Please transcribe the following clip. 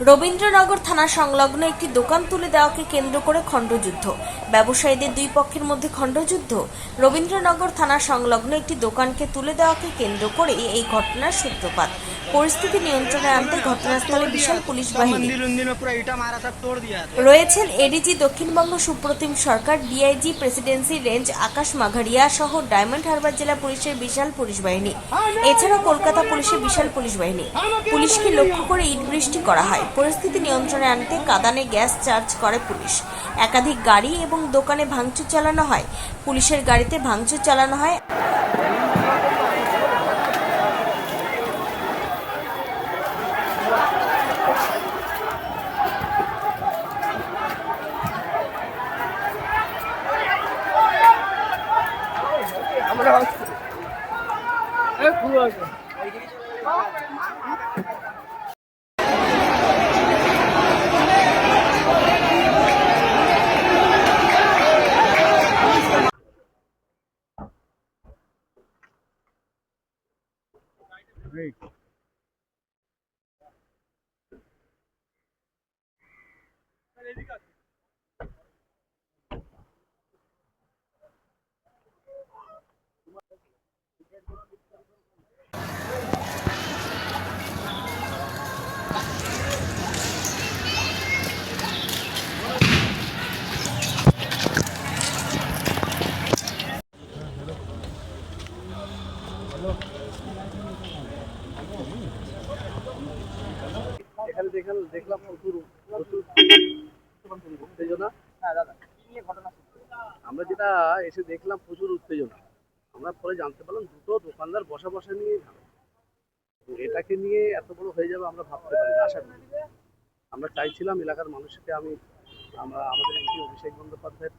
রবীন্দ্রনগর থানা সংলগ্ন একটি দোকান তুলে দেওয়াকে কেন্দ্র করে খণ্ডযুদ্ধ। ব্যবসায়ীদের দুই পক্ষের মধ্যে খণ্ডযুদ্ধ। রবীন্দ্রনগর থানা সংলগ্ন একটি দোকানকে তুলে দেওয়াকে কেন্দ্র করে এই ঘটনার সূত্রপাত। পরিস্থিতি নিয়ন্ত্রণে আনতে ঘটনাস্থলে বিশাল পুলিশ বাহিনী। রয়েছেন ADG Dakshinbanga Supratim Sarkar, DIG presidency range Akash Magharia সহ ডায়মন্ড হারবার জেলা পুলিশের বিশাল পুলিশ বাহিনী। এছাড়াও কলকাতা পুলিশের বিশাল পুলিশ বাহিনী। পুলিশকে লক্ষ্য করে ইট বৃষ্টি করা হয়। পরিস্থিতি নিয়ন্ত্রণে আনতে কাদানে গ্যাস চার্জ করে পুলিশ। একাধিক গাড়ি এবং দোকানে ভাঙচুর চালানো হয়। পুলিশের গাড়িতে ভাঙচুর চালানো হয়। rahat. Hep kullanacağım. Great. দেখলাম প্রচুর আমরা যেটা এসে দেখলাম প্রচুর উত্তেজনা। আমরা পরে জানতে পারলাম দুটো দোকানদার বসা বসা নিয়ে। এটাকে নিয়ে এত বড় হয়ে যাবে আমরা ভাবতে পারি আশা করি আমরা চাইছিলাম এলাকার মানুষকে আমি, আমরা, আমাদের এমপি অভিষেক বন্দ্যোপাধ্যায়ের